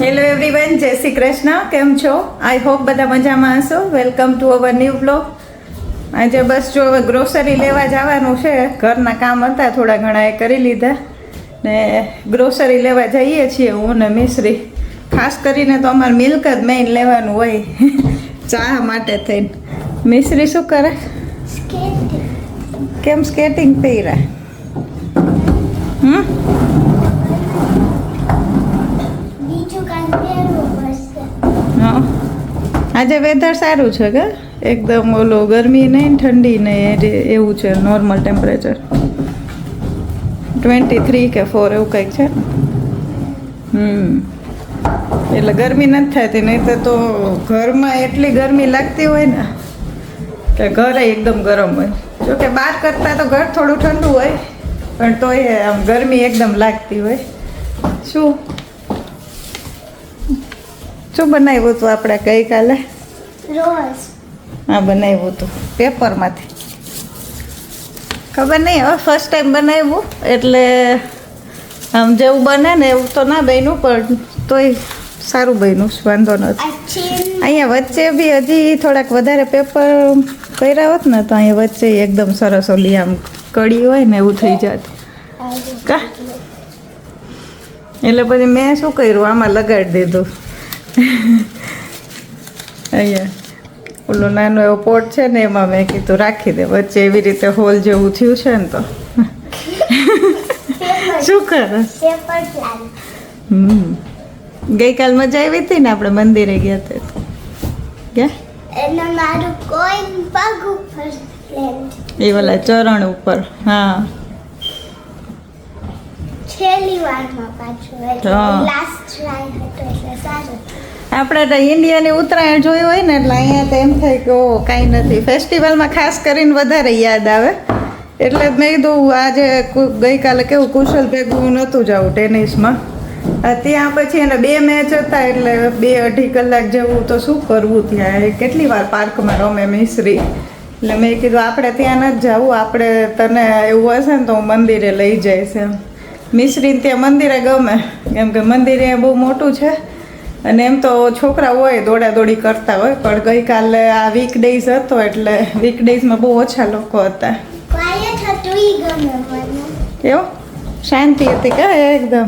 Hello everyone જય શ્રી કૃષ્ણ કેમ છો આઈ હોપ બધા મજામાં હશો. Welcome to our new blog આજે બસ જો હવે ગ્રોસરી લેવા જવાનું છે. ઘરના કામ હતા થોડા ઘણા એ કરી લીધા. ને ગ્રોસરી લેવા જઈએ છીએ હું ને મિશ્રી. ખાસ કરીને તો અમારે મિલ્ક જ મેઇન લેવાનું હોય. ચા માટે થઈને. મિશ્રી શું કરે? કેમ સ્કેટિંગ પહેર્યા? હમ બીજું કાંઈ પહેરવું પડશે હા. આજે વેધર સારું છે કે? એકદમ ઓલો ગરમી નહીં ઠંડી નહીં એવું છે નોર્મલ ટેમ્પરેચર ટ્વેન્ટી થ્રી કે ફોર એવું કંઈક છે. હમ. એટલે ગરમી નથી થતી, નહીં તો ઘરમાં એટલી ગરમી લાગતી હોય ને કે ઘરે એકદમ ગરમ હોય. જોકે બહાર કરતાં તો ઘર થોડું ઠંડુ હોય, પણ તોય આમ ગરમી એકદમ લાગતી હોય. શું? શું બનાવ્યું હતું આપણે ગઈકાલે? રોજ. હા બનાવ્યું હતું. પેપરમાંથી. ખબર નહીં હવે ફર્સ્ટ ટાઈમ બનાવ્યું એટલે આમ જેવું બને ને એવું તો ના બન્યું પણ તોય સારું બન્યું વાંધો નથી અહીંયા વચ્ચે બી હજી થોડાક વધારે પેપર કર્યા હોત ને તો અહીંયા વચ્ચે એકદમ સરસ ઓલી આમ કડી હોય ને એવું થઈ જાત. કા? એટલે પછી મેં શું કર્યું? આમાં લગાડી દીધું. અહીંયા. ઓલો નાનો એવો પોટ છે ને એમાં મેં કીધું રાખી દે. વચ્ચે એવી રીતે હોલ જેવું થયું છે ને તો. શું કરે? હમ. ગઈકાલ મજા આવી હતી ને આપણે મંદિરે ગયા તે એ ઓલા ચરણ ઉપર હા. છેલ્લી વારમાં પાછું હા. લાસ્ટ ટ્રાય હતો એટલે સારું આપણે તો ઇન્ડિયાની ઉત્તરાયણ જોયું હોય ને એટલે અહીંયા તો એમ થાય કે ઓ કાંઈ નથી. ફેસ્ટિવલમાં ખાસ કરીને વધારે યાદ આવે. એટલે મેં કીધું, આજે ગઈકાલે કેવું કુશલ ભેગું નહોતું જવું ટેનિસમાં. ત્યાં પછી એને બે મેચ હતા, એટલે બે અઢી કલાક જેવું તો શું કરવું ત્યાં? એ કેટલી વાર પાર્કમાં રમે મિશ્રી? એટલે મેં કીધું, આપણે ત્યાં નથી જવું, આપણે તને એવું હશે ને તો હું મંદિરે લઈ જઈશ એમ. મિશ્રીને ત્યાં મંદિરે ગમે. કેમ કે મંદિરે બહુ મોટું છે. અને એમ તો છોકરા હોય દોડા દોડી કરતા હોય પણ ગઈકાલે આ વીક ડેઝ હતો એટલે વીક ડેઝમાં બહુ ઓછા લોકો હતા. એવું? શાંતિ હતી કે એકદમ?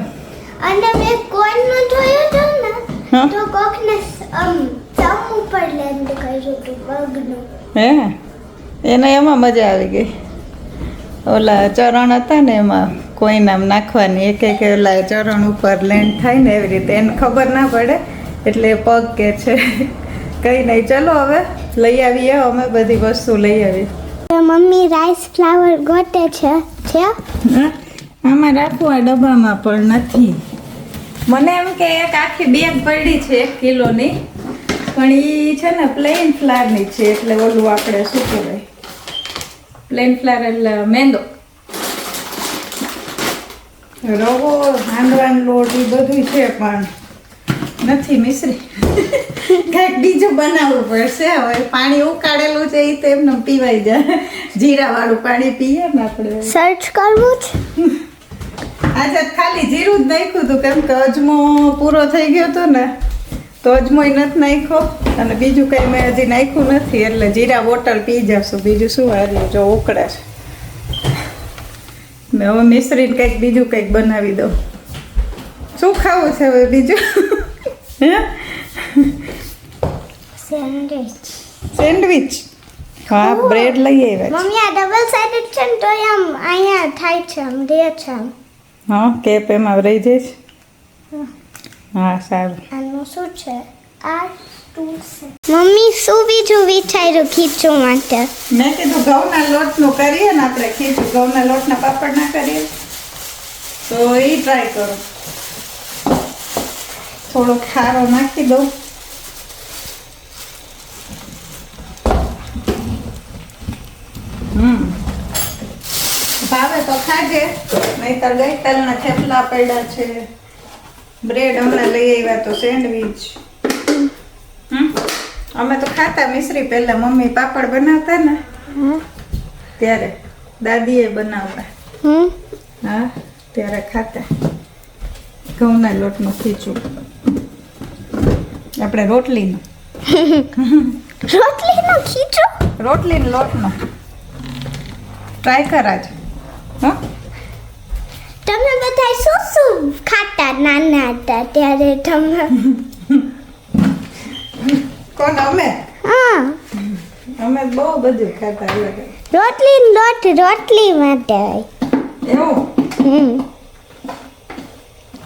અને મેં કોઈનું જોયું તો ને. તો કોકને આમ સમ ઉપર લેન્ડ કર્યું હતું પગનું. હે? એને એમાં મજા આવી ગઈ. ઓલા ચરણ હતા ને એમાં. કોઈ નામ નાખવાની એક એક ઓલા ચરણ ઉપર લેન્ડ થાય ને એવી રીતે. એને ખબર ના પડે એટલે પગ કે છે. કંઈ નહીં ચલો હવે લઈ આવીએ અમે બધી વસ્તુ લઈ આવી મમ્મી રાઈસ ફ્લાવર ગોતે છે છે? આમાં રાખવું આ ડબ્બામાં પણ નથી. મને એમ કે એક આખી બેગ પડી છે એક કિલોની પણ એ છે ને પ્લેન ફ્લારની છે એટલે ઓલું આપણે શું કહેવાય? પ્લેન ફ્લાર એટલે મેંદો. રવો હાંડવાનો લોટ એ બધું છે પણ નથી મિશ્રી. કંઈક બીજું બનાવવું પડશે. હવે પાણી ઉકાળેલું છે એ તો એમને પીવાઈ જાય. જીરાવાળું પાણી પીએ ને આપણે. સર્ચ કરવું છે? આજે ખાલી જીરું જ નાખ્યું હતું. કેમ કે અજમો પૂરો થઈ ગયો હતો ને તો અજમોય નથી નાખ્યો. અને બીજું કંઈ મેં હજી નાખ્યું નથી. એટલે જીરા બોટલ પી જશું. બીજું શું હાર્યું જો ઉકળે છે. મેં હવે મિશ્રીને કંઈક બીજું કંઈક બનાવી દઉં. શું ખાવું છે હવે બીજું? સેન્ડવિચ સેન્ડવિચ હા બ્રેડ લઈ આવ્યા મમ્મી આ ડબલ સાઇડેડ છે ને તો આમ અહીંયા થાય છે આમ રે છે આમ. હા કેપ એમાં રહી જઈશ? હા સારું. આનું શું છે? આ મમ્મી, શું બીજું વિચાર્યું ખીચું માટે? મેં કીધું ઘઉંના લોટનું કરીએ ને આપણે ખીચું. ઘઉંના લોટના પાપડ ના કરીએ. તો એ ટ્રાય કરો. થોડો ખારો નાખી દઉં. ભાવે તો ખાજે. નહીતર ગઈકાલના થેપલા પડ્યા છે. બ્રેડ હમણાં લઈ આવ્યા તો સેન્ડવીચ. અમે તો ખાતા મિશ્રી પહેલા મમ્મી પાપડ બનાવતા ને ત્યારે દાદીએ બનાવતા. હા ત્યારે ખાતા. ઘઉંના લોટનું ખીચું. આપણે રોટલીનો. રોટલીનું ખીચો? રોટલીનો લોટનો. ટ્રાય કર આજ. હો? તમે બધા શું શું ખાતા નાના હતા ત્યારે તમે? કોણ? અમે? હા. અમે બહુ બધું ખાતા અલગ. રોટલી લોટ રોટલી માટે. એવું? હમ.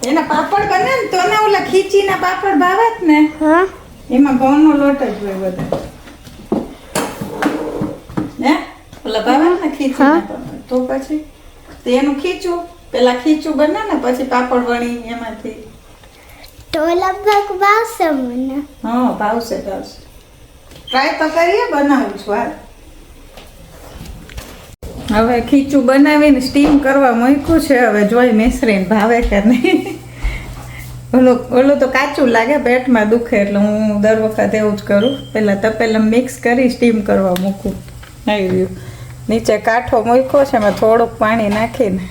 એના પાપડ બને ને તો ના ઓલા ખીચીના પાપડ ભાવે ને. હા. એમાં ઘઉંનો લોટ જ હોય બધા. હે? ઓલા ભાવત ને ખીચીના પાપડ. તો પછી? તો એનું ખીચું પેલા ખીચું બને ને પછી પાપડ વણી એમાંથી. તો લગભગ ભાવશે મને. હા ભાવશે ભાવશે ટ્રાય તો કરીએ, બનાવું છું, હાલ. હવે ખીચું બનાવીને સ્ટીમ કરવા મૂક્યું છે, હવે જોઈ મિશ્રીને ભાવે કે નહીં. ઓલું ઓલું તો કાચું લાગે, પેટમાં દુખે, એટલે હું દર વખત એવું જ કરું. પહેલાં તપેલા મિક્સ કરી સ્ટીમ કરવા મૂકું. આવી રહ્યું. નીચે કાંઠો મૂક્યો છે, એમાં થોડુંક પાણી નાખીને.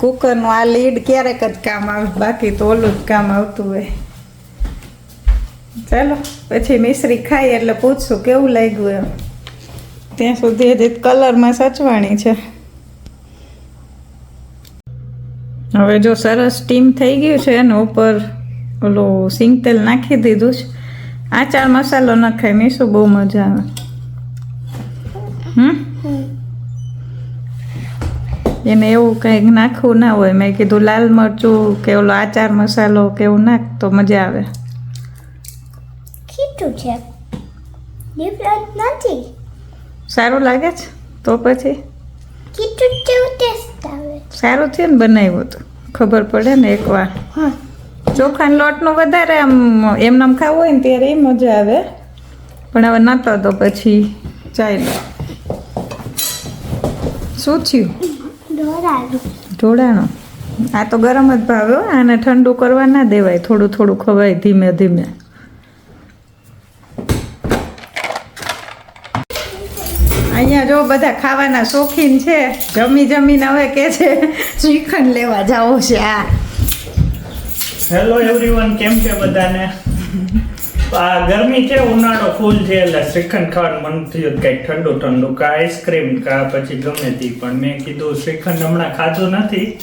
કુકરનું આ લીડ ક્યારેક જ કામ આવે, બાકી તો ઓલું જ કામ આવતું હોય. ચાલો, પછી મિશ્રી ખાઈ એટલે પૂછશું કેવું લાગ્યું એમ. ત્યાં સુધી હજી કલરમાં સચવાણી છે. હવે જો સરસ સ્ટીમ થઈ ગયું છે, એના ઉપર ઓલું સિંગ તેલ નાખી દીધું છે. આચાર મસાલો નખાય મીશું બહુ મજા આવે. હમ? એને એવું કંઈક નાખવું ના હોય. મેં કીધું લાલ મરચું કે ઓલો આચાર મસાલો કે એવું નાખ તો મજા આવે. ખીચું છે. ડિફરન્ટ નથી. સારું લાગે છે? તો પછી? ખીચું જેવું ટેસ્ટ આવે. સારું થયું ને બનાવ્યું તો ખબર પડે ને એકવાર. હા. ચોખાના લોટનું વધારે આમ એમનામ ખાવું હોય ને ત્યારે એ મજા આવે. પણ હવે નતો તો પછી ચાલ્યો. શું થયું? ઢોળાણું આ તો ગરમ જ ભાવ્યો હો. આને ઠંડુ કરવા ના દેવાય થોડું થોડું ખવાય ધીમે ધીમે. અહીંયા જો બધા ખાવાના શોખીન છે જમી જમીને હવે કે છે શ્રીખંડ લેવા જાઓ છે આ. હેલો એવરીવન કેમ છે બધાને? આ ગરમી છે ઉનાળો ફૂલ છે. એટલે શ્રીખંડ ખાવાનું મન થયું કંઈક ઠંડુ ઠંડુ. કા આઈસ્ક્રીમ કા પછી ગમે તે પણ મેં કીધું શ્રીખંડ હમણાં ખાધું નથી.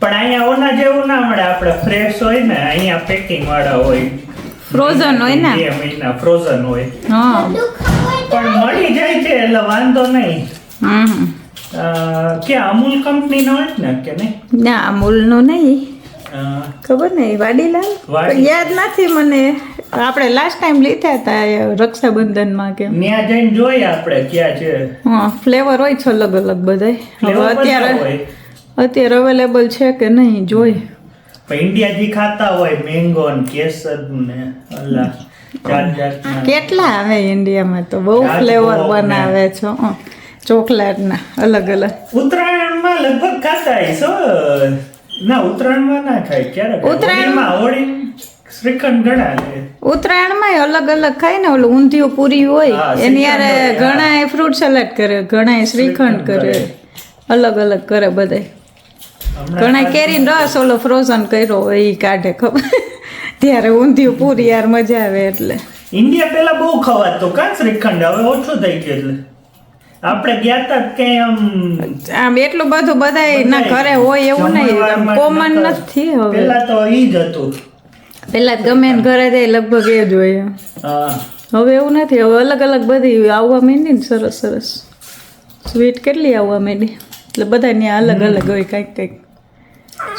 પણ અહીંયા ઓના જેવું ના મળે. આપણે ફ્રેશ હોય ને અહીંયા પેકિંગ વાળા હોય. ફ્રોઝન હોય ને? બે મહિના ફ્રોઝન હોય. પણ મળી જાય છે એટલે વાંધો નહીં. કે અમૂલ કંપની નો હોય ને કે નહીં? ના અમૂલનો નહીં. અ, ખબર નહીં વાડીલાલ? પણ યાદ નથી મને. આપણે લાસ્ટ ટાઈમ લીધા હતા રક્ષાબંધનમાં કે. ત્યાં જઈને જોઈએ આપણે ક્યાં છે. હા ફ્લેવર હોય છે અલગ અલગ બધાય. હવે અત્યારે અત્યારે અવેલેબલ છે કે નહીં જોઈ. ઇન્ડિયાથી ખાતા હોય મેંગો ને કેસર ને કેટલા આવે ઇન્ડિયામાં તો? બહુ ફ્લેવર. બનાવે છે. ચોકલેટના અલગ અલગ. ઉત્તરાયણમાં લગભગ ખાતા હશો? ના ઉત્તરાયણમાં ના ખાય ક્યારેક ઉત્તરાયણમાં હોળી શ્રીખંડ ઘણા ઉત્તરાયણમાં અલગ અલગ ખાય ને ઓલું ઊંધિયું પૂરી હોય એની યારે. ઘણા ફ્રૂટ સલાડ કરે ઘણા શ્રીખંડ કરે. અલગ અલગ કરે બધાય. ઘણા કેરી કેરીનો રસ ઓલો ફ્રોઝન કર્યો હોય એ કાઢે ખબર. ત્યારે ઊંધિયું પૂરી યાર મજા આવે એટલે. ઇન્ડિયા પેલા બહુ ખવાતું કાં શ્રીખંડ? હવે ઓછું થઈ ગયું એટલે. આપણે ગયા તા કે આમ આમ એટલું બધું બધાય ના ઘરે હોય એવું નહીં કોમન નથી હવે. પેલા તો ઈ જ હતું. પેલા ગમે ને ઘરે જાય લગભગ એ જ હોય. હવે એવું નથી હવે અલગ અલગ બધી આવવા માંડી ને સરસ સરસ. સ્વીટ કેટલી આવવા માંડી? એટલે બધા ત્યાં અલગ અલગ હોય કંઈક કંઈક.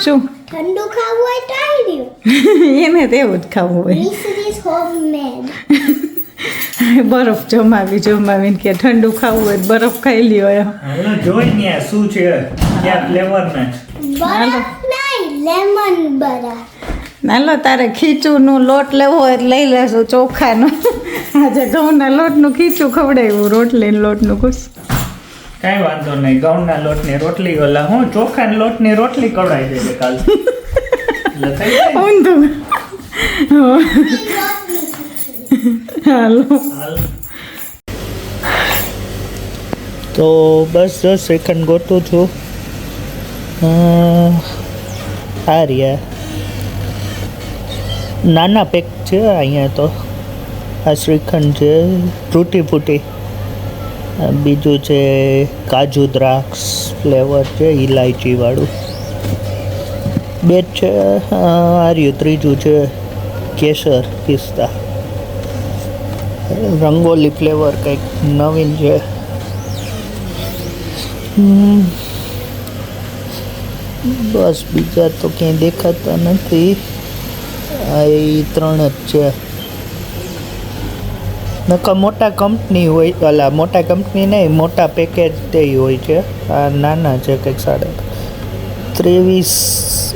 શું? ઠંડુ ખાવું હોય તો આવી રહ્યું. એને તો એવું જ ખાવું હોય. હોમમેડ બરફ જમાવી જમાવીને કે ઠંડુ ખાવું હોય બરફ ખાઈ લ્યો એમ. જોઈ ને શું છે? ક્યાં ફ્લેવર ને. લેમન બરફ. નાલો તારે ખીચુંનું લોટ લેવો હોય લઈ લેશું ચોખાનું. આજે ઘઉંના લોટનું ખીચું ખવડાવ્યું રોટલીનું લોટનું ખુશ કાંઈ વાંધો નહીં ઘઉંના લોટની રોટલી ઓલા હું ચોખાના લોટની રોટલી કવડાવી દેજે કાલ. ઊંધું. હાલો. તો બસ જો શ્રીખંડ ગોતું છું. આ રહ્યા. નાના પેક છે અહીંયા તો. આ શ્રીખંડ છે, તૂટી ફૂટી. બીજું છે કાજુ દ્રાક્ષ ફ્લેવર છે ઇલાયચીવાળું બે છે આ રહ્યું, ત્રીજું છે કેસર પિસ્તા. રંગોલી ફ્લેવર કંઈક નવીન છે. બસ બીજા તો ક્યાંય દેખાતા નથી. આ એ ત્રણ જ છે. નકા મોટા કંપની હોય, અલા, મોટા કંપની નહીં, મોટા પેકેજ તે હોય છે. આ નાના છે કંઈક સાડા ત્રેવીસ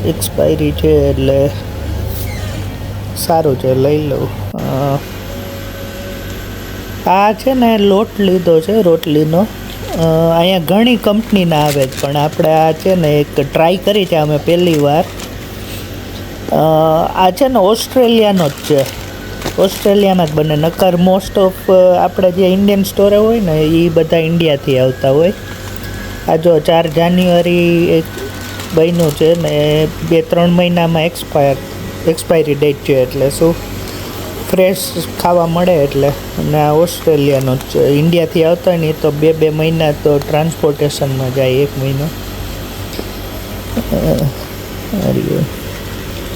એક્સપાયરી છે એટલે સારું છે, લઈ લઉં. આ છે ને લોટ લીધો છે, રોટલીનો. અહીંયા ઘણી કંપનીના આવે છે, પણ આપણે આ છે ને એક ટ્રાય કરી છે અમે પહેલી વાર. આ છે ને ઓસ્ટ્રેલિયાનો જ છે. ઓસ્ટ્રેલિયામાં જ બને, નકર મોસ્ટ ઓફ આપણે જે ઇન્ડિયન સ્ટોરે હોય ને, એ બધા ઇન્ડિયાથી આવતા હોય. આ જો ચાર જાન્યુઆરી એક બન્યું છે ને, બે ત્રણ મહિનામાં એક્સપાયર એક્સપાયરી ડેટ છે એટલે શું? ફ્રેશ ખાવા મળે એટલે. અને આ ઓસ્ટ્રેલિયાનો જ ઇન્ડિયાથી આવતા નહીં તો બે બે મહિના તો ટ્રાન્સપોર્ટેશનમાં જાય એક મહિનો.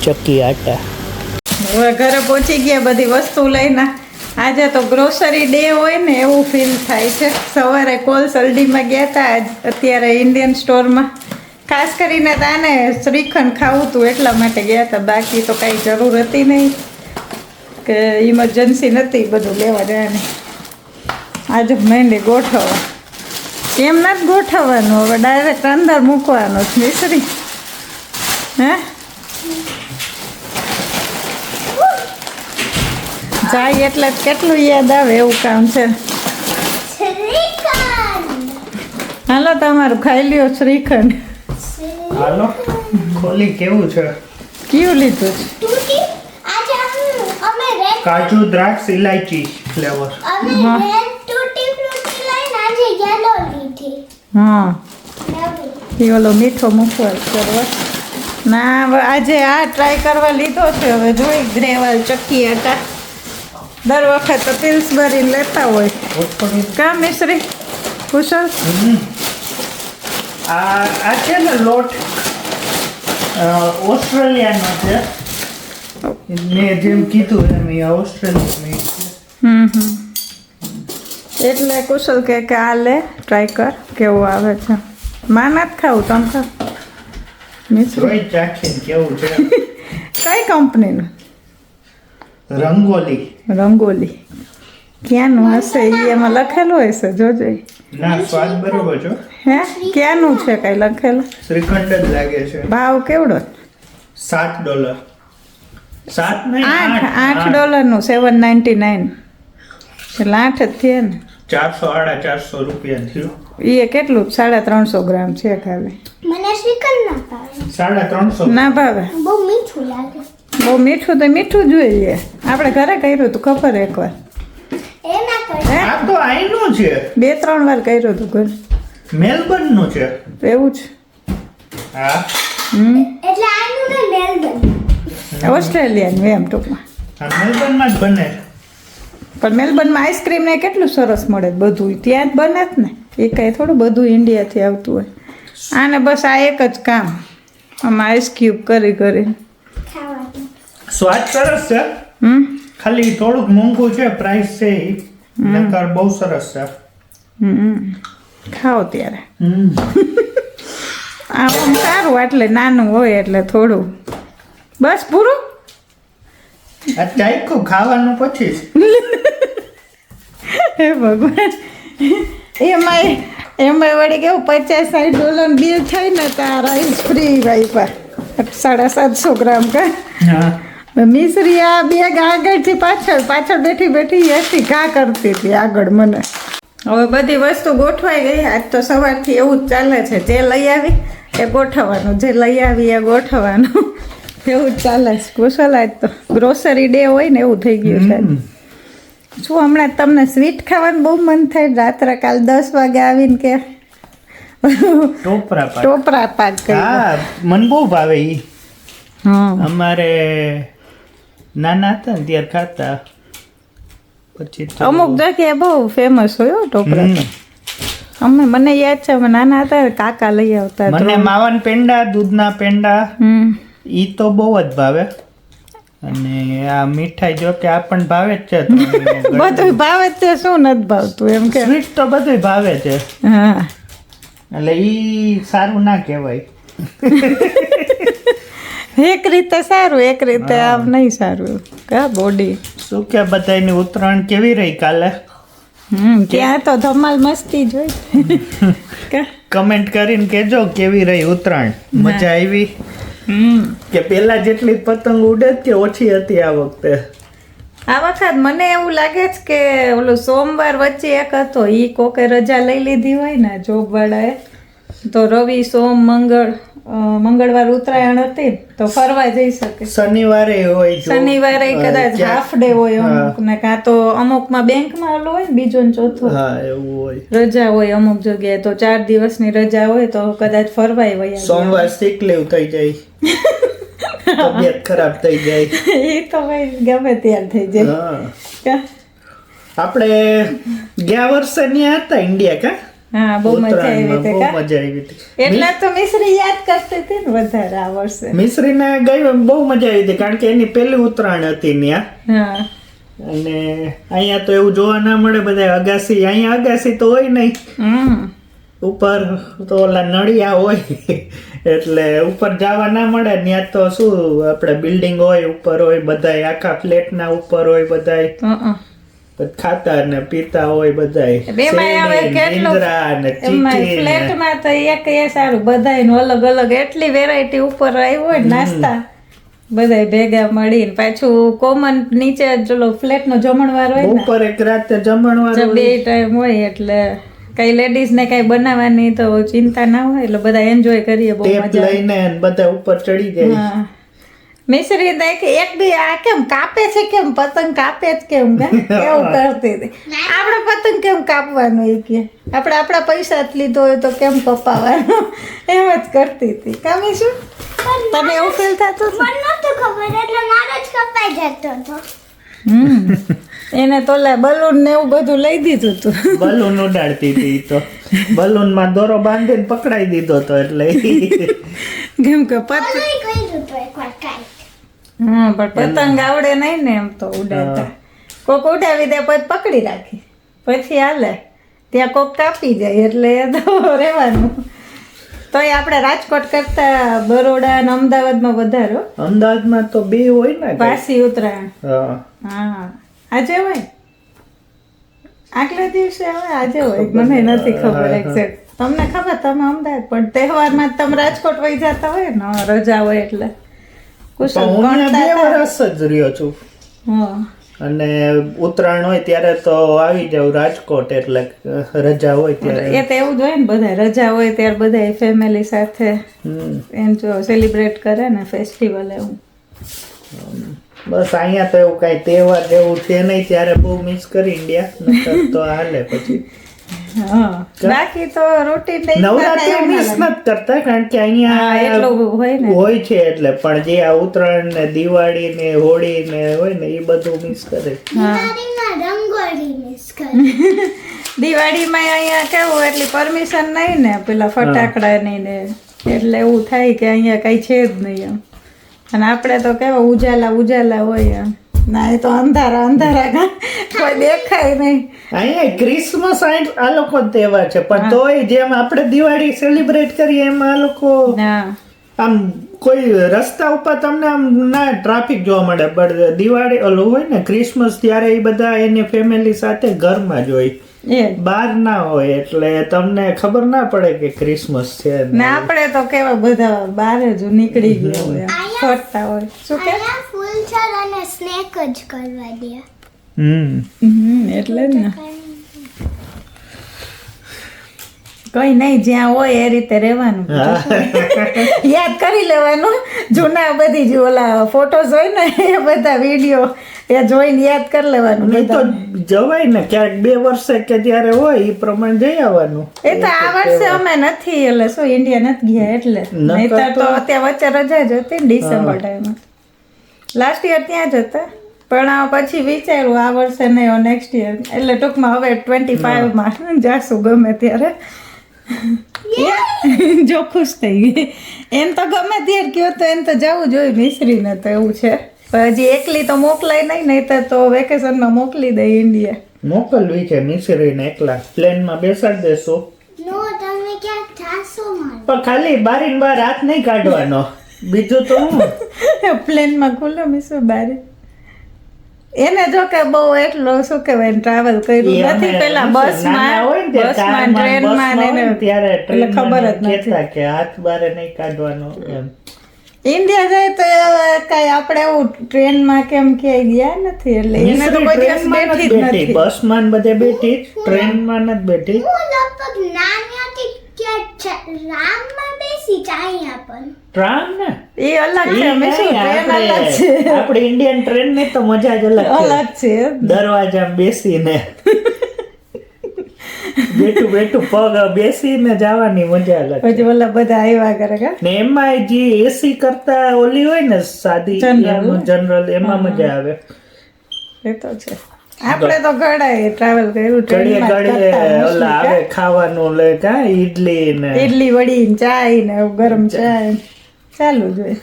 ચક્કી આટા. હવે ઘરે પહોંચી ગયા બધી વસ્તુ લઈને. આજે તો ગ્રોસરી ડે હોય ને એવું ફીલ થાય છે. સવારે કોલ સલડીમાં ગયા હતા અત્યારે ઇન્ડિયન સ્ટોરમાં ખાસ કરીને તાને શ્રીખંડ ખાવું હતું એટલા માટે ગયા હતા બાકી તો કાંઈ જરૂર હતી નહીં. કે ઇમરજન્સી નથી બધું લેવા જવાની. આજે મહેંદી ગોઠવવા. એમ નથી ગોઠવવાનું હવે ડાયરેક્ટ અંદર મૂકવાનો છે મિશ્રી. હે? જાય એટલે જ કેટલું યાદ આવે એવું કામ છે. હાલો તમારું ખાઈ લ્યો શ્રીખંડ. હાલો. ખોલી કેવું છે? કયું લીધું છે તૂટી આજે અમ- અમે રેડ કાજુ દ્રાક્ષ ઇલાયચી ફ્લેવર ફ્રૂટી લઈને આજે યેલો લીધી. હા. એ ઓલો મીઠો મૂકવા કરવા. ના હવે આજે આ ટ્રાય કરવા લીધો છે. હવે જોઈ ગ્રેવલ ચક્કી હતા. દર વખત તો પિલ્સ ભરીને લેતા હોય. કા મિશ્રી? કુશલ? આ આ છે ને લોટ ઓસ્ટ્રેલિયાનો છે. મેં જેમ કીધું એમ એ ઓસ્ટ્રેલિયા છે હમ હમ એટલે કુશલ કે કે આ લે ટ્રાય કર કેવું આવે છે માં નથી ખાવું તમ ચાખીને કેવું છે કઈ કંપનીનું રંગોલી રંગોલી ક્યાંનું હશે એ એમાં લખેલું હશે જોજો ના સ્વાદ બરોબર છો હે ક્યાંનું છે કઈ લખેલું શ્રીખંડ જ લાગે છે ભાવ કેવડો સાત ડોલર સાત નહીં આઠ આઠ ડોલરનું સેવન નાઇન્ટી નાઇન એટલે આઠ જ થયા ને. ચારસો સાડા ચારસો રૂપિયા થયું. એ કેટલું? સાડા ત્રણસો ગ્રામ છે ખાલી. મને શ્રીખંડ ના ભાવે. સાડા ત્રણસો. ના ભાવે? બહુ મીઠું લાગે. બહુ મીઠું તો મીઠું જોઈએ આપણે ઘરે કર્યું હતું ખબર એકવાર. છે. બે ત્રણ વાર કર્યું હતું ઘરે. મેલબર્નનું છે. એવું જ. હા. એટલે આનું મેલબર્ન. ઓસ્ટ્રેલિયાનું એમ ટૂંકમાં. મેલબર્નમાં જ બને. પણ મેલબર્નમાં આઈસ્ક્રીમ ને કેટલું સરસ મળે બધું ત્યાં જ બને જ ને. એ કાંઈ થોડું બધું ઇન્ડિયાથી આવતું હોય. આને બસ આ એક જ કામ. આમાં આઈસ ક્યુબ કરી કરી સ્વાદ સરસ છે? હમ? ખાલી થોડુંક મોંઘું છે પ્રાઇસ છે. નકર બહુ સરસ છે. હમ ખાઓ ત્યારે. આમ સારું એટલે નાનું હોય એટલે થોડું. બસ પૂરું? આ ચાખ્યું ખાવાનું પછી હે ભગવાન. એમાંય એમાંય વળી કેવું પચાસ સાઠ ડોલર બિલ થાય ને તો આ રાઈસ ફ્રી વાઈપા સાડા સાતસો ગ્રામ કા? હા. મિશ્રી આ બેગ આગળથી પાછળ પાછળ બેઠી બેઠી હતી ઘા કરતી હતી આગળ મને. હવે બધી વસ્તુ ગોઠવાઈ ગઈ. આજ તો સવારથી એવું જ ચાલે છે. જે લઈ આવી એ ગોઠવવાનું. જે લઈ આવી એ ગોઠવવાનું. એવું ચાલે. છે કુશલ તો. ગ્રોસરી ડે હોય ને એવું થઈ ગયું છે. શું હમણાં તમને સ્વીટ ખાવાનું બહુ મન થાય? રાત્રે કાલ દસ વાગે આવીને કે ટોપરા ટોપરા પાક હા મન બહુ ભાવે ઈ. અમારે નાના હતા ને ત્યારે ખાતા. પછી અમુક જગ્યાએ બહુ ફેમસ હોય ટોપરા. અમે મને યાદ છે અમે નાના હતા કાકા લઈ આવતા મને માવન પેંડા દૂધના પેંડા. હમ. ઈ તો બહુ જ ભાવે. અને આ મીઠાઈ જો કે આ પણ ભાવે જ છે બધું ભાવે જ તે શું નથી ભાવતું એમ કે? સ્વીટ તો બધું ભાવે છે. હા. એટલે એ સારું ના કહેવાય. એક રીતે સારું એક રીતે આમ નહીં સારું. કા બોડી શું કે બધાની ઉત્તરાયણ કેવી રહી કાલે? હમ ત્યાં તો ધમાલ મસ્તી જોઈ કા? કમેન્ટ કરીને કેજો કેવી રહી ઉત્તરાયણ મજા આવી? કે પેલા જેટલી પતંગ ઉડે કે ઓછી હતી આ વખતે. આ વખત મને એવું લાગે છે કે ઓલું સોમવાર વચ્ચે એક હતો ઈ કોકે રજા લઈ લીધી હોય ને જોબ વાળાએ. તો રવિ સોમ મંગળ મંગળવાર ઉત્તરાયણ હતી તો ફરવા જઈ શકે. શનિવારે હોય શનિવારે કદાચ હાફ ડે હોય અમુક ને કાં તો અમુકમાં બેંકમાં ઓલો હોય ને બીજો ને ચોથો. હા એવું હોય. રજા હોય અમુક જગ્યાએ તો ચાર દિવસની રજા હોય તો કદાચ ફરવાય હોય સોમવાર સિક લેવ થઈ જાય. તબિયત ખરાબ થઈ જાય. એ તો ભાઈ ગમે ત્યારે થઈ જાય? આપણે ગયા વર્ષે ત્યાં હતા ઇન્ડિયા કા? હા બહુ મજા આવી હતી બહુ મજા આવી હતી. એટલે તો મિશ્રી યાદ કરતી હતી ને વધારે આ વર્ષે. મિશ્રીને ગઈ બહુ મજા આવી હતી કારણ કે એની પહેલી ઉત્તરાયણ હતી ત્યાં હા. અને અહીંયા તો એવું જોવા ના મળે બધા અગાસી અહીંયા અગાસી તો હોય નહીં. ઉપર તો ઓલા નળિયા હોય એટલે ઉપર જવા ના મળે ત્યાં તો શું આપણે બિલ્ડિંગ હોય ઉપર હોય બધાય આખા ફ્લેટના ઉપર હોય બધાય. હં. ખાતા ને પીતા હોય બધાય. હવે કેટલું- ફ્લેટમાં તો એક એ સારું બધાયનું અલગ અલગ એટલી વેરાયટી ઉપર આવી હોય નાસ્તા. બધા ભેગા મળીને પાછું કોમન નીચે ચલો ફ્લેટ નો જમણવાર હોય ઉપર એક રાતે જમણવાર બે ટાઈમ હોય એટલે કઈ લેડીઝ ને કઈ બનાવવાની તો ચિંતા ના હોય એટલે બધા એન્જોય કરીએ બહુ મજા લઈને બધા ઉપર ચડી જાય. મિશ્રી દે એક દી આ કેમ કાપે છે કેમ? પતંગ કાપે જ કેમ કે? એવું કરતી હતી. આપણે પતંગ કેમ કાપવાનું એ કે? આપણે આપણા પૈસા જ લીધો હોય તો કેમ કપાવાનું? એમ જ કરતી હતી. કામી શું? તમે એવું ફીલ થતું હતું? મને નહોતું ખબર એટલે મારો જ કપાઈ જતો હતો. હમ. એને તો બલૂન ને એવું બધું લઈ દીધું હતું બલૂન ઉડાડતી હતી તો. બલૂનમાં દોરો બાંધીને પકડાઈ દીધો તો એટલે કેમ કે પતંગ કર્યું હતું એકવાર કાંઈ. હા પણ પતંગ આવડે નહીં ને એમ તો ઉડાડતા કોક ઉડાવી દે પછી પકડી રાખી. પછી હાલે. ત્યાં કોક કાપી જાય એટલે તો રહેવાનું. તોય આપણે રાજકોટ કરતા બરોડા અને અમદાવાદમાં વધારે. અમદાવાદમાં તો બે હોય ને. પાસી ઉત્તરાયણ. હા. આજે હોય? આગલા દિવસે હવે આજે હોય? મને નથી ખબર એક્ઝેક્ટ તમને ખબર તમે અમદાવાદ. પણ તહેવારમાં તમે રાજકોટ વહી જતા હોય ને રજા હોય એટલે. હું બે વર્ષ જ રહ્યો છું. હા. અને ઉત્તરાયણ હોય ત્યારે તો આવી જાવ રાજકોટ એટલે રજા હોય ત્યારે. એ તો એવું જ હોય ને બધા રજા હોય ત્યારે બધા ફેમિલી સાથે. એમ જો સેલિબ્રેટ કરે ને ફેસ્ટિવલ એવું. બસ અહીંયા તો એવું કાંઈ તહેવાર જેવું છે નહીં ત્યારે બહુ મિસ કરી ઇન્ડિયા તો હાલે પછી. બાકી તો રૂટીન નવરાત્રી મિસ નથી કરતા કારણ કે અહીંયા એટલું હોય ને. હોય છે એટલે પણ જે આ ઉત્તરાયણ ને દિવાળી ને હોળી ને હોય ને એ બધું મિસ કરે. રંગોળી મિસ કરી. દિવાળીમાં અહીંયા કેવું એટલી પરમિશન નહીં ને પેલા ફટાકડાની ને એટલે એવું થાય કે અહીંયા કઈ છે જ નહીં એમ. અને આપણે તો કેવા ઉજાલા ઉજાલા હોય એમ. ના એ તો અંધારા અંધારા કોઈ દેખાય નહીં. અહીંયા ક્રિસમસ આ લોકો તહેવાર છે પણ તોય જેમ આપણે દિવાળી સેલિબ્રેટ કરીએ એમ આ લોકો આમ કોઈ રસ્તા ઉપર તમને આમ ના ટ્રાફિક જોવા મળે પણ દિવાળી ઓલું હોય ને ક્રિસમસ ત્યારે એ બધા એની ફેમિલી સાથે ઘરમાં જ હોય. એ. બહાર ના હોય એટલે તમને ખબર ના પડે કે ક્રિસમસ છે ને. આપણે તો કેવા બધા બહાર જ નીકળી ગયા હોય. ફરતા હોય. શું કે? ફૂલ છોડ અને સ્નેક જ કરવા દે. હમ. હમ, એટલે જ ને. કઈ નહીં જ્યાં હોય એ રીતે રહેવાનું. યાદ કરી લેવાનું. જૂના બધી જે ઓલા ફોટોઝ હોય ને એ બધા વીડિયો એ જોઈને યાદ કરી લેવાનું. નહીં તો જવાય ને ક્યાંક બે વર્ષે કે જ્યારે હોય એ પ્રમાણે જઈ આવવાનું. એ તો આ વર્ષે અમે નથી એટલે શું ઇન્ડિયા નથી ગયા એટલે. નહીતર તો અત્યારે વચ્ચે રજા જ હતી ડિસેમ્બર ટાઈમમાં લાસ્ટ યર ત્યાં જ હતા. પણ આ પછી વિચાર્યું આ વર્ષે નહીં નેક્સ્ટ યર એટલે ટૂંકમાં હવે ટ્વેન્ટી ફાઈવમાં જાશું ગમે ત્યારે. જો ખુશ થઈ ગઈ. એમ તો ગમે ત્યારે કયો તો એમ તો જવું જોઈએ મિશ્રીને તો એવું છે. પણ હજી એકલી તો મોકલાય નહીં નહીં તો- વેકેશનમાં મોકલી દે ઇન્ડિયા મોકલવી છે મિશ્રીને એકલા. પ્લેનમાં બેસાડી દેશું. પણ ખાલી બારીને બાર હાથ નહીં કાઢવાનો. બીજું તો હું? પ્લેનમાં ખુલ્લો મિશ્ર બારે. એને જો કે બહુ એટલો શું કહેવાય ટ્રાવેલ કર્યું નથી. પેલા બસમાં બસમાં ટ્રેનમાં એને ત્યારે એટલે ખબર જ નથી. કે હાથ બારે નહીં કાઢવાનો એમ. ઇન્ડિયા જાય તો કઈ આપણે એવું ટ્રેનમાં કેમ ક્યાંય ગયા નથી એટલે એને તો કોઈ દિવસ બેઠી જ નથી બસમાં ને બધે બેઠી ટ્રેનમાં નથી બેઠી. એ અલગ છે અમે શું ટ્રેન અલગ છે. આપણે ઇન્ડિયન ટ્રેનની તો મજા જ અલગ છે. અલગ છે. દરવાજા બેસીને. બેઠું બેઠું પગ બેસીને જવાની મજા અલગ પછી ઓલા બધા આવ્યા કરે કા? ને એમાં જે એસી કરતા ઓલી હોય ને સાદી. જનરલ એમાં મજા આવે. એ તો છે. આપણે તો ઘડાય ટ્રાવેલ કર્યું ઘડીએ ઘડીએ ઓલા આવે ખાવાનું લે કા ઈડલી ને કા? ઇડલી વડી ને ચાય ને ગરમ ચાય. ચાલુ જ હોય.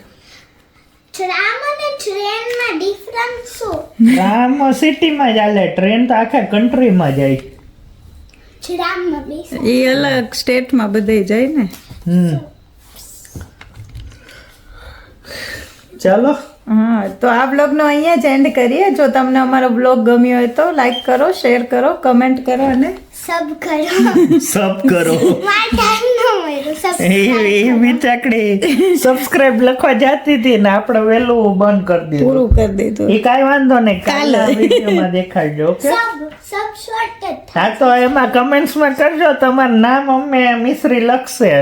આમ સિટીમાં ચાલે ટ્રેન તો આખા કન્ટ્રીમાં જાય એ અલગ સ્ટેટમાં બધે જાય ને. હમ. ચાલો. હા, તો આ બ્લોગનો અહીંયા જ એન્ડ કરીએ. જો તમને અમારો બ્લોગ ગમ્યો હોય તો લાઈક કરો શેર કરો કમેન્ટ કરો અને સબ કરો. સબ કરો. એ એ સબસ્ક્રાઇબ લખવા જાતી હતી ને આપણે વહેલું બંધ કરી દીધું. પૂરું કરી દીધું. એ કાંઈ વાંધો નહીં કાલે વિડીયોમાં દેખાડજો ઓકે? સબ સબ શોર્ટ જ હા તો એમાં કમેન્ટ્સમાં કરજો તમારું નામ અમે મિશ્રી લખશે.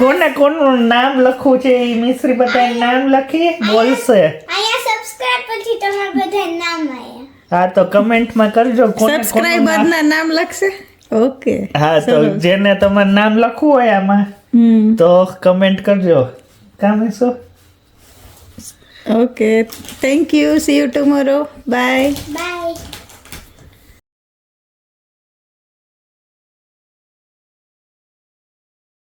કોને કોનું નામ લખવું છે એ મિશ્રી બધા નામ લખી બોલશે. અહીંયા સબસ્ક્રાઇબ પછી તમારા બધા નામ આવ્યા હા તો કમેન્ટમાં કરજો સબસ્ક્રાઇબરના નામ- લખશે? ઓકે હા તો જેને તમારું નામ લખવું હોય આમાં તો કમેન્ટ કરજો. કામ શું? Okay thank you see you tomorrow bye bye